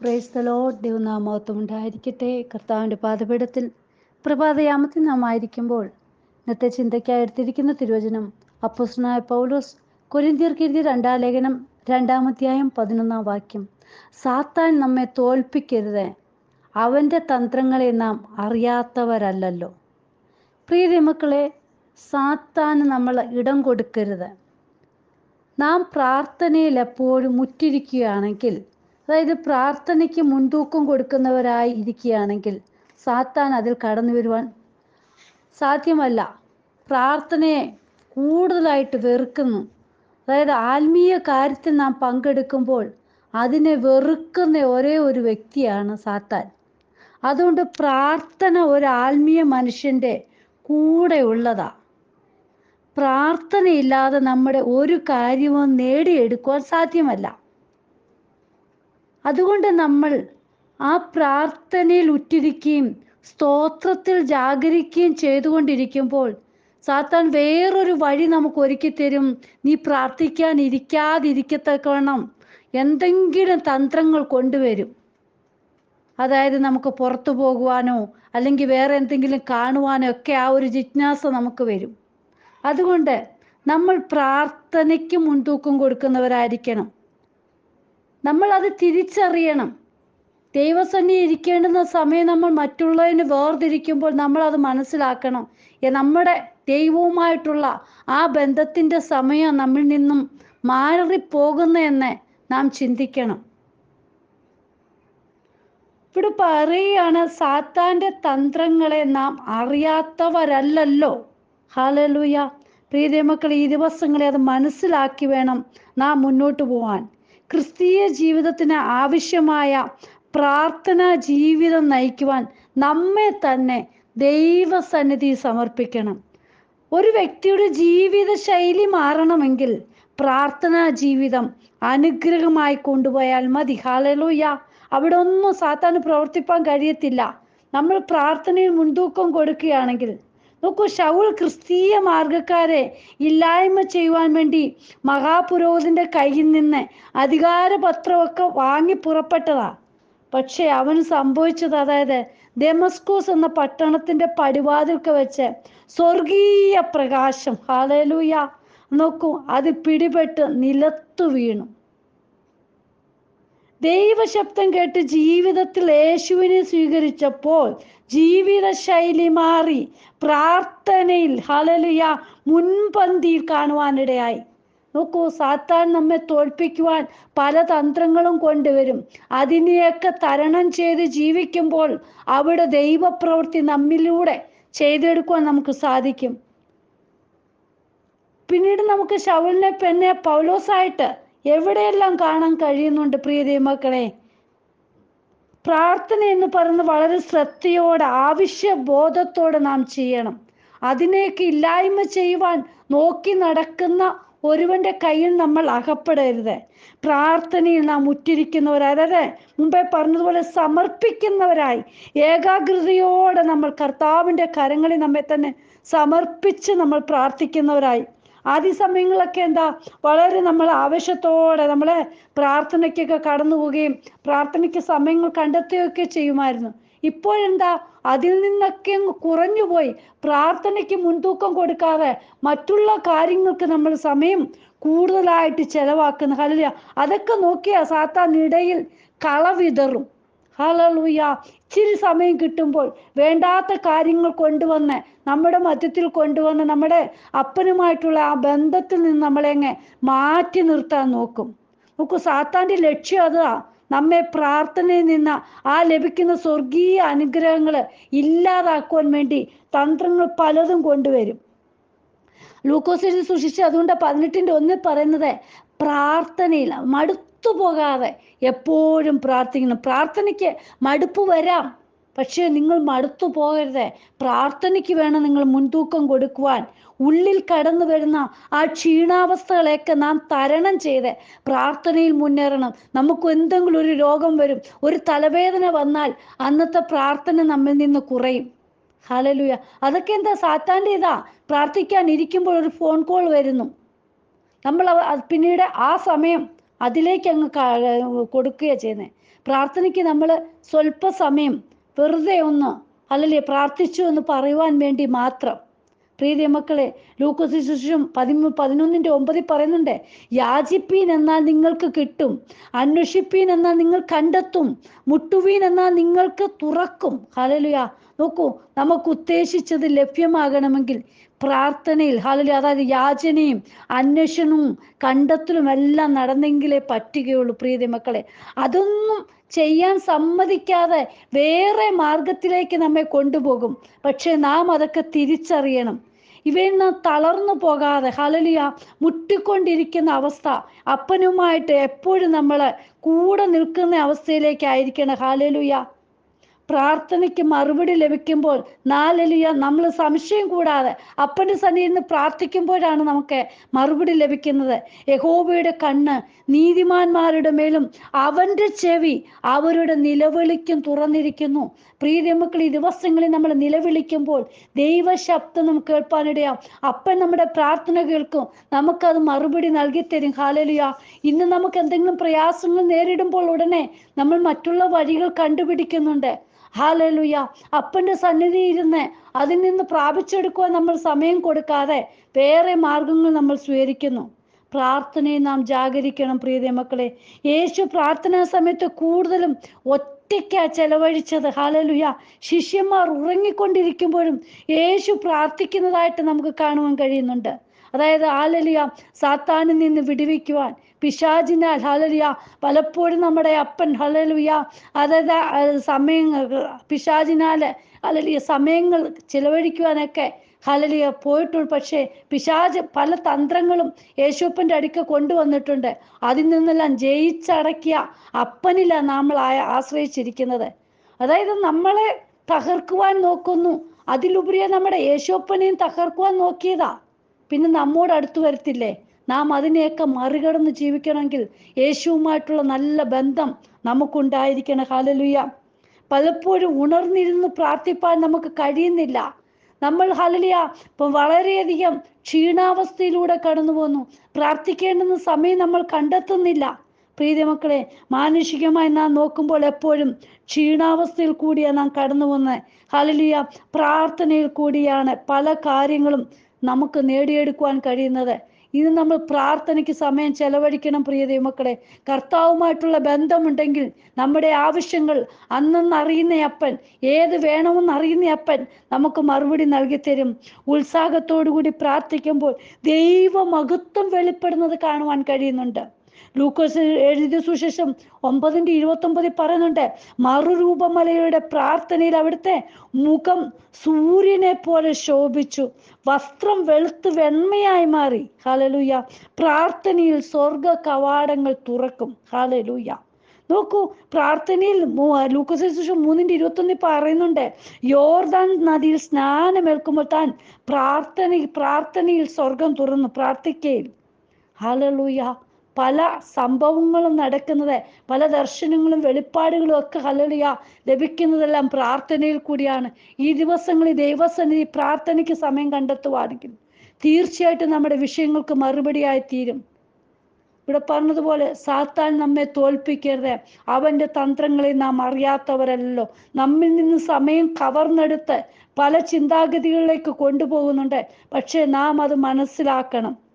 Praise the Lord ദൈവനാമത്വം ഉണ്ടായിരിക്കട്ടെ. കർത്താവിന്റെ പാതപീഠത്തിൽ പ്രഭാതയാമത്തിൽ നാം ആയിരിക്കുമ്പോൾ ഇന്നത്തെ ചിന്തയ്ക്കായി എടുത്തിരിക്കുന്ന തിരുവചനം അപ്പോസ്തലനായ പൗലോസ് കൊരിന്തിയർക്ക് എഴുതിയ രണ്ടാം ലേഖനം രണ്ടാമധ്യായം പതിനൊന്നാം വാക്യം. സാത്താൻ നമ്മെ തോൽപ്പിക്കരുത്. അവന്റെ തന്ത്രങ്ങളെ നാം അറിയാത്തവരല്ലല്ലോ. പ്രിയ മക്കളെ സാത്താന് നമ്മൾ ഇടം കൊടുക്കരുത്. നാം പ്രാർത്ഥനയിൽ എപ്പോഴും മുറ്റിരിക്കുകയാണെങ്കിൽ അതായത് പ്രാർത്ഥനയ്ക്ക് മുൻതൂക്കം കൊടുക്കുന്നവരായി ഇരിക്കുകയാണെങ്കിൽ സാത്താൻ അതിൽ കടന്നു വരുവാൻ സാധ്യമല്ല. പ്രാർത്ഥനയെ കൂടുതലായിട്ട് വെറുക്കുന്നു. അതായത് ആത്മീയ കാര്യത്തിൽ നാം പങ്കെടുക്കുമ്പോൾ അതിനെ വെറുക്കുന്ന ഒരേ ഒരു വ്യക്തിയാണ് സാത്താൻ. അതുകൊണ്ട് പ്രാർത്ഥന ഒരു ആത്മീയ മനുഷ്യന്റെ കൂടെ ഉള്ളതാ. പ്രാർത്ഥനയില്ലാതെ നമ്മുടെ ഒരു കാര്യവും നേടിയെടുക്കുവാൻ സാധ്യമല്ല. അതുകൊണ്ട് നമ്മൾ ആ പ്രാർത്ഥനയിൽ ഉറ്റിരിക്കുകയും സ്തോത്രത്തിൽ ജാഗരിക്കുകയും ചെയ്തുകൊണ്ടിരിക്കുമ്പോൾ സാത്താൻ വേറൊരു വഴി നമുക്ക് ഒരുക്കി തരും. നീ പ്രാർത്ഥിക്കാൻ ഇരിക്കാതിരിക്കത്തക്കണം എന്തെങ്കിലും തന്ത്രങ്ങൾ കൊണ്ടുവരും. അതായത് നമുക്ക് പുറത്തു പോകുവാനോ അല്ലെങ്കിൽ വേറെ എന്തെങ്കിലും കാണുവാനോ ഒക്കെ ആ ഒരു ജിജ്ഞാസ നമുക്ക് വരും. അതുകൊണ്ട് നമ്മൾ പ്രാർത്ഥനയ്ക്ക് മുൻതൂക്കം കൊടുക്കുന്നവരായിരിക്കണം. നമ്മൾ അത് തിരിച്ചറിയണം. ദൈവസന്നി ഇരിക്കേണ്ടുന്ന സമയം നമ്മൾ മറ്റുള്ളതിന് വേർതിരിക്കുമ്പോൾ നമ്മൾ അത് മനസ്സിലാക്കണം നമ്മുടെ ദൈവവുമായിട്ടുള്ള ആ ബന്ധത്തിന്റെ സമയം നമ്മിൽ നിന്നും മാറിപ്പോകുന്നതെന്ന് നാം ചിന്തിക്കണം. ഇവിടെ പറയുകയാണ് സാത്താന്റെ തന്ത്രങ്ങളെ നാം അറിയാത്തവരല്ലല്ലോ. ഹാലലൂയ പ്രീതിമക്കൾ ഈ ദിവസങ്ങളെ അത് മനസ്സിലാക്കി വേണം നാം മുന്നോട്ട് പോവാൻ. ക്രിസ്തീയ ജീവിതത്തിന് ആവശ്യമായ പ്രാർത്ഥനാ ജീവിതം നയിക്കുവാൻ നമ്മെ തന്നെ ദൈവസന്നിധി സമർപ്പിക്കണം. ഒരു വ്യക്തിയുടെ ജീവിത ശൈലി മാറണമെങ്കിൽ പ്രാർത്ഥനാ ജീവിതം അനുഗ്രഹമായി കൊണ്ടുപോയാൽ മതി. ഹാലലൂയ അവിടെ ഒന്നും സാത്താൻ പ്രവർത്തിപ്പാൻ കഴിയത്തില്ല. നമ്മൾ പ്രാർത്ഥനയിൽ മുൻതൂക്കം കൊടുക്കുകയാണെങ്കിൽ നോക്കൂ ഷൗൽ ക്രിസ്തീയ മാർഗക്കാരെ ഇല്ലായ്മ ചെയ്യുവാൻ വേണ്ടി മഹാപുരോഹിതന്റെ കയ്യിൽ നിന്ന് അധികാരപത്രമൊക്കെ വാങ്ങി പുറപ്പെട്ടതാ. പക്ഷെ അവന് സംഭവിച്ചത് അതായത് ദമസ്കോസ് എന്ന പട്ടണത്തിന്റെ പടിവാതിൽക്ക് വെച്ച് സ്വർഗീയ പ്രകാശം ഹാലലൂയ നോക്കൂ അത് പിടിപെട്ട് നിലത്തു വീണു. ദൈവശബ്ദം കേട്ട് ജീവിതത്തിൽ യേശുവിനെ സ്വീകരിച്ചപ്പോൾ ജീവിതശൈലി മാറി പ്രാർത്ഥനയിൽ ഹലലിയ മുൻപന്തിയിൽ കാണുവാനിടയായി. നോക്കൂ സാത്താൻ നമ്മെ തോൽപ്പിക്കുവാൻ പല തന്ത്രങ്ങളും കൊണ്ടുവരും. അതിനെയൊക്കെ തരണം ചെയ്ത് ജീവിക്കുമ്പോൾ അവിടെ ദൈവപ്രവൃത്തി നമ്മിലൂടെ ചെയ്തെടുക്കുവാൻ നമുക്ക് സാധിക്കും. പിന്നീട് നമുക്ക് ശവലിനെ പെണ്ണെ പൗലോസായിട്ട് എവിടെയെല്ലാം കാണാൻ കഴിയുന്നുണ്ട് പ്രിയ ദൈവമക്കളെ പ്രാർത്ഥന എന്ന് പറയുന്നത് വളരെ ശ്രദ്ധയോടെ ആവശ്യബോധത്തോടെ നാം ചെയ്യണം. അതിനേക്ക് ഇല്ലായ്മ ചെയ്യുവാൻ നോക്കി നടക്കുന്ന ഒരുവന്റെ കയ്യിൽ നമ്മൾ അകപ്പെടരുത്. പ്രാർത്ഥനയിൽ നാം ഉറ്റിരിക്കുന്നവരായി അതായത് മുമ്പേ പറഞ്ഞതുപോലെ സമർപ്പിക്കുന്നവരായി ഏകാഗ്രതയോടെ നമ്മൾ കർത്താവിന്റെ കരങ്ങളിൽ നമ്മെ തന്നെ സമർപ്പിച്ച് നമ്മൾ പ്രാർത്ഥിക്കുന്നവരായി. ആദ്യ സമയങ്ങളൊക്കെ എന്താ വളരെ നമ്മൾ ആവേശത്തോടെ നമ്മളെ പ്രാർത്ഥനയ്ക്കൊക്കെ കടന്നു പോവുകയും പ്രാർത്ഥനയ്ക്ക് സമയങ്ങൾ കണ്ടെത്തുകയൊക്കെ ചെയ്യുമായിരുന്നു. ഇപ്പോഴെന്താ അതിൽ നിന്നൊക്കെ കുറഞ്ഞുപോയി. പ്രാർത്ഥനയ്ക്ക് മുൻതൂക്കം കൊടുക്കാതെ മറ്റുള്ള കാര്യങ്ങൾക്ക് നമ്മൾ സമയം കൂടുതലായിട്ട് ചെലവാക്കുന്ന. ഹലിയ അതൊക്കെ നോക്കിയാ സാത്താൻ ഇടയിൽ കളവിതറും ഹലലൂയ ഇച്ചിരി സമയം കിട്ടുമ്പോൾ വേണ്ടാത്ത കാര്യങ്ങൾ കൊണ്ടുവന്ന് നമ്മുടെ മധ്യത്തിൽ കൊണ്ടുവന്ന് നമ്മുടെ അപ്പനുമായിട്ടുള്ള ആ ബന്ധത്തിൽ നിന്ന് നമ്മളെ അങ്ങ് മാറ്റി നിർത്താൻ നോക്കും. നോക്കൂ സാത്താന്റെ ലക്ഷ്യം അതാ. നമ്മെ പ്രാർത്ഥനയിൽ നിന്ന് ആ ലഭിക്കുന്ന സ്വർഗീയ അനുഗ്രഹങ്ങൾ ഇല്ലാതാക്കുവാൻ വേണ്ടി തന്ത്രങ്ങൾ പലതും കൊണ്ടുവരും. ലൂക്കോസിൽ സൂക്ഷിച്ച് അതുകൊണ്ട് പതിനെട്ടിന്റെ ഒന്നിൽ പറയുന്നത് പ്രാർത്ഥനയിൽ മടുത്തു പോകാതെ എപ്പോഴും പ്രാർത്ഥിക്കണം. പ്രാർത്ഥനയ്ക്ക് മടുപ്പ് വരാം. പക്ഷേ നിങ്ങൾ മടുത്തു പോകരുത്. പ്രാർത്ഥനയ്ക്ക് വേണം നിങ്ങൾ മുൻതൂക്കം കൊടുക്കുവാൻ. ഉള്ളിൽ കടന്നു വരുന്ന ആ ക്ഷീണാവസ്ഥകളെയൊക്കെ നാം തരണം ചെയ്ത് പ്രാർത്ഥനയിൽ മുന്നേറണം. നമുക്ക് എന്തെങ്കിലും ഒരു രോഗം വരും ഒരു തലവേദന വന്നാൽ അന്നത്തെ പ്രാർത്ഥന നമ്മിൽ നിന്ന് കുറയും. ഹലലുയ അതൊക്കെ എന്താ സാത്താന്റെ ഇതാ? പ്രാർത്ഥിക്കാൻ ഇരിക്കുമ്പോൾ ഒരു ഫോൺ കോൾ വരുന്നു. നമ്മൾ പിന്നീട് ആ സമയം അതിലേക്ക് അങ്ങ് കൊടുക്കുകയാണ് ചെയ്യുന്നത് പ്രാർത്ഥനയ്ക്ക് നമ്മൾ സ്വല്പസമയം വെറുതെ ഒന്ന് അല്ലല്ലേ പ്രാർത്ഥിച്ചു എന്ന് പറയുവാൻ വേണ്ടി മാത്രം. പ്രീതി മക്കളെ ലൂക്കോസ് ശിശും പതിമൂ പതിനൊന്നിന്റെ ഒമ്പതിൽ പറയുന്നുണ്ട് യാചിപ്പീൻ എന്നാൽ നിങ്ങൾക്ക് കിട്ടും അന്വേഷിപ്പീൻ എന്നാൽ നിങ്ങൾ കണ്ടെത്തും മുട്ടുവീൻ എന്നാൽ നിങ്ങൾക്ക് തുറക്കും. ഹലലുയ നോക്കൂ നമുക്ക് ഉദ്ദേശിച്ചത് ലഭ്യമാകണമെങ്കിൽ പ്രാർത്ഥനയിൽ ഹാലലി അതായത് യാചനയും അന്വേഷണവും കണ്ടെത്തലും എല്ലാം നടന്നെങ്കിലേ പറ്റുകയുള്ളൂ പ്രീതി മക്കളെ. അതൊന്നും ചെയ്യാൻ സമ്മതിക്കാതെ വേറെ മാർഗത്തിലേക്ക് നമ്മെ കൊണ്ടുപോകും. പക്ഷെ നാം അതൊക്കെ തിരിച്ചറിയണം. ഇവയിൽ തളർന്നു പോകാതെ ഹലലിയ മുട്ടിക്കൊണ്ടിരിക്കുന്ന അവസ്ഥ അപ്പനുമായിട്ട് എപ്പോഴും നമ്മൾ കൂടെ നിൽക്കുന്ന അവസ്ഥയിലേക്കായിരിക്കണം ഹാലലുയ. പ്രാർത്ഥനയ്ക്ക് മറുപടി ലഭിക്കുമ്പോൾ നാലലിയ നമ്മൾ സംശയം കൂടാതെ അപ്പന്റെ സന്നിധിയിൽ നിന്ന് പ്രാർത്ഥിക്കുമ്പോഴാണ് നമുക്ക് മറുപടി ലഭിക്കുന്നത്. യഹോബയുടെ കണ്ണ് നീതിമാന്മാരുടെ മേലും അവന്റെ ചെവി അവരുടെ നിലവിളിക്കും തുറന്നിരിക്കുന്നു. പ്രീതിമക്കൾ ഈ ദിവസങ്ങളിൽ നമ്മൾ നിലവിളിക്കുമ്പോൾ ദൈവശബ്ദം നമുക്ക് കേൾപ്പാനിടയാം. അപ്പൻ നമ്മുടെ പ്രാർത്ഥന കേൾക്കും. നമുക്കത് മറുപടി നൽകി തരും ഹാലലിയ. ഇന്ന് നമുക്ക് എന്തെങ്കിലും പ്രയാസങ്ങൾ നേരിടുമ്പോൾ ഉടനെ നമ്മൾ മറ്റുള്ള വഴികൾ കണ്ടുപിടിക്കുന്നുണ്ട്. ഹാലലുയ. അപ്പന്റെ സന്നിധി ഇരുന്ന് അതിൽ നിന്ന് പ്രാപിച്ചെടുക്കുവാൻ നമ്മൾ സമയം കൊടുക്കാതെ വേറെ മാർഗങ്ങൾ നമ്മൾ സ്വീകരിക്കുന്നു. പ്രാർത്ഥനയെ നാം ജാഗരിക്കണം പ്രീതി മക്കളെ. യേശു പ്രാർത്ഥനാ സമയത്ത് കൂടുതലും ഒറ്റയ്ക്കാ ചെലവഴിച്ചത്. ഹാലലുയ. ശിഷ്യന്മാർ ഉറങ്ങിക്കൊണ്ടിരിക്കുമ്പോഴും യേശു പ്രാർത്ഥിക്കുന്നതായിട്ട് നമുക്ക് കാണുവാൻ കഴിയുന്നുണ്ട്. അതായത് ആലലിയ സാത്താനിൽ നിന്ന് വിടുവിക്കുവാൻ. പിശാചിനാൽ ഹലലിയ പലപ്പോഴും നമ്മുടെ അപ്പൻ ഹലലിയ അതായത് സമയങ്ങൾ പിശാചിനാൽ ഹലലിയ സമയങ്ങൾ ചിലവഴിക്കുവാനൊക്കെ ഹലലിയ പോയിട്ടുണ്ട് പക്ഷേ പിശാജ് പല തന്ത്രങ്ങളും യേശുപ്പന്റെ അടുക്ക കൊണ്ടുവന്നിട്ടുണ്ട്. അതിൽ നിന്നെല്ലാം ജയിച്ചടക്കിയ അപ്പനിലാണ് നമ്മൾ ആശ്രയിച്ചിരിക്കുന്നത്. അതായത് നമ്മളെ തകർക്കുവാൻ നോക്കുന്നു. അതിലുപരിയെ നമ്മുടെ യേശോപ്പനെയും തകർക്കുവാൻ നോക്കിയതാ. പിന്നെ നമ്മോട് അടുത്ത് വരത്തില്ലേ? നാം അതിനെയൊക്കെ മറികടന്ന് ജീവിക്കണമെങ്കിൽ യേശുവുമായിട്ടുള്ള നല്ല ബന്ധം നമുക്കുണ്ടായിരിക്കണം. ഹാലലുയ പലപ്പോഴും ഉണർന്നിരുന്ന് പ്രാർത്ഥിപ്പാൻ നമുക്ക് കഴിയുന്നില്ല. നമ്മൾ ഹലലിയ ഇപ്പം വളരെയധികം ക്ഷീണാവസ്ഥയിലൂടെ കടന്നു പോകുന്നു പ്രാർത്ഥിക്കേണ്ടുന്ന സമയം നമ്മൾ കണ്ടെത്തുന്നില്ല. പ്രീതി മക്കളെ മാനുഷികമായി നാം നോക്കുമ്പോൾ എപ്പോഴും ക്ഷീണാവസ്ഥയിൽ കൂടിയാണ് നാം കടന്നു പോകുന്നത്. ഹലലിയ പ്രാർത്ഥനയിൽ കൂടിയാണ് പല കാര്യങ്ങളും നമുക്ക് നേടിയെടുക്കുവാൻ കഴിയുന്നത്. ഇത് നമ്മൾ പ്രാർത്ഥനയ്ക്ക് സമയം ചെലവഴിക്കണം പ്രിയ ദൈവമക്കളെ. കർത്താവുമായിട്ടുള്ള ബന്ധമുണ്ടെങ്കിൽ നമ്മുടെ ആവശ്യങ്ങൾ അന്നെന്ന് അറിയുന്ന അപ്പൻ ഏത് വേണമെന്ന് അറിയുന്ന അപ്പൻ നമുക്ക് മറുപടി നൽകി തരും ഉത്സാഹത്തോടു കൂടി പ്രാർത്ഥിക്കുമ്പോൾ ദൈവമഹത്വം വെളിപ്പെടുന്നത് കാണുവാൻ കഴിയുന്നുണ്ട്. ലൂക്കോസ് എഴുതിയ സുശേഷം ഒമ്പതിന്റെ ഇരുപത്തൊമ്പതിൽ പറയുന്നുണ്ട് മറുരൂപമലയുടെ പ്രാർത്ഥനയിൽ അവിടുത്തെ മുഖം സൂര്യനെ പോലെ ശോഭിച്ചു. വസ്ത്രം വെളുത്ത് വെണ്മയായി മാറി. ഹാലലൂയ പ്രാർത്ഥനയിൽ സ്വർഗ കവാടങ്ങൾ തുറക്കും. ഹാലലൂയ നോക്കൂ പ്രാർത്ഥനയിൽ ലൂക്കോസ് സുശേഷം മൂന്നിന്റെ ഇരുപത്തൊന്നിൽ പറയുന്നുണ്ട് യോർദാൻ നദിയിൽ സ്നാനമേൽക്കുമ്പോൾ താൻ പ്രാർത്ഥന പ്രാർത്ഥനയിൽ സ്വർഗം തുറന്നു പ്രാർത്ഥിക്കയിൽ ഹാലലൂയ പല സംഭവങ്ങളും നടക്കുന്നത് പല ദർശനങ്ങളും വെളിപ്പാടുകളും ഒക്കെ ഹലിയ ലഭിക്കുന്നതെല്ലാം പ്രാർത്ഥനയിൽ കൂടിയാണ്. ഈ ദിവസങ്ങളിൽ ദൈവസന്നിധി പ്രാർത്ഥനയ്ക്ക് സമയം കണ്ടെത്തുവാണെങ്കിൽ തീർച്ചയായിട്ടും നമ്മുടെ വിഷയങ്ങൾക്ക് മറുപടിയായി തീരും. ഇവിടെ പറഞ്ഞതുപോലെ സാത്താൻ നമ്മെ തോൽപ്പിക്കരുത്. അവന്റെ തന്ത്രങ്ങളെ നാം അറിയാത്തവരല്ലോ നമ്മിൽ നിന്ന് സമയം കവർന്നെടുത്ത് പല ചിന്താഗതികളിലേക്ക് കൊണ്ടുപോകുന്നുണ്ട്. പക്ഷേ നാം അത് മനസ്സിലാക്കണം.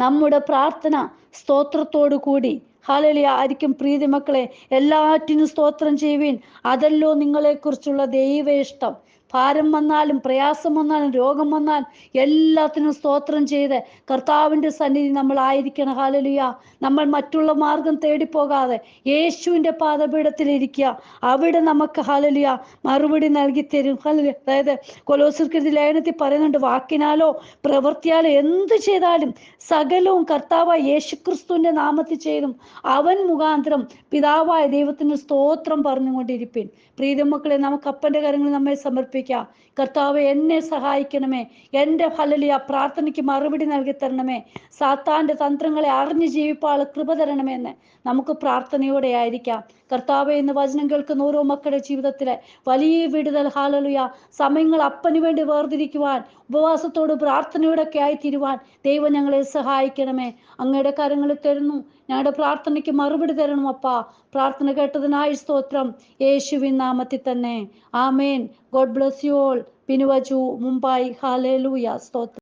നമ്മുടെ പ്രാർത്ഥന സ്തോത്രത്തോടു കൂടി. ഹാലലിയ ആയിരിക്കും പ്രീതി മക്കളെ എല്ലാറ്റിനും സ്തോത്രം ചെയ്യുവിൻ. അതല്ലോ നിങ്ങളെക്കുറിച്ചുള്ള ദൈവ ഇഷ്ടം. ഭാരം വന്നാലും പ്രയാസം വന്നാലും രോഗം വന്നാൽ എല്ലാത്തിനും സ്തോത്രം ചെയ്ത് കർത്താവിന്റെ സന്നിധി നമ്മൾ ആയിരിക്കണം ഹാലലിയ നമ്മൾ മറ്റുള്ള മാർഗം തേടിപ്പോകാതെ യേശുവിന്റെ പാദപീഠത്തിൽ ഇരിക്കുക അവിടെ നമുക്ക് ഹാലലിയ മറുപടി നൽകി തരും. ഹാലലിയ അതായത് കൊലോസിർക്കൃതി ലേഖനത്തിൽ പറയുന്നുണ്ട് വാക്കിനാലോ പ്രവൃത്തിയാലോ എന്ത് ചെയ്താലും സകലവും കർത്താവായ യേശുക്രിസ്തുവിന്റെ നാമത്തിൽ ചെയ്തും അവൻ മുഖാന്തരം പിതാവായ ദൈവത്തിന് സ്തോത്രം പറഞ്ഞുകൊണ്ടിരിപ്പിൻ. പ്രീതമക്കളെ നമുക്ക് അപ്പന്റെ കാര്യങ്ങൾ നമ്മെ സമർപ്പിക്കും. സമർപ്പിക്കാം. കർത്താവ് എന്നെ സഹായിക്കണമേ. എന്റെ ആ പ്രാർത്ഥനയ്ക്ക് മറുപടി നൽകി തരണമേ. സാത്താന്റെ തന്ത്രങ്ങളെ അറിഞ്ഞു ജീവിപ്പാൾ കൃപ തരണമെന്ന് നമുക്ക് പ്രാർത്ഥനയോടെ ആയിരിക്കാം. കർത്താവ് എന്ന് വചനം കേൾക്കുന്ന ഓരോ മക്കളുടെ ജീവിതത്തിലെ വലിയ വിടുതൽ ഹാലലുയ സമയങ്ങൾ അപ്പന് വേണ്ടി വേർതിരിക്കുവാൻ ഉപവാസത്തോട് പ്രാർത്ഥനയോടൊക്കെ ആയിത്തീരുവാൻ ദൈവം ഞങ്ങളെ സഹായിക്കണമേ. അങ്ങയുടെ കരങ്ങളിൽ തരുന്നു. ഞങ്ങളുടെ പ്രാർത്ഥനയ്ക്ക് മറുപടി തരണം അപ്പാ പ്രാർത്ഥന കേട്ടതിനായി സ്തോത്രം. യേശുവിൻ നാമത്തിൽ തന്നെ. ആമേൻ. ഗോഡ് ബ്ലസ് യു ഓൾ പിനുവച്ചു മുംബൈ ഹാലേലൂയ സ്തോത്രം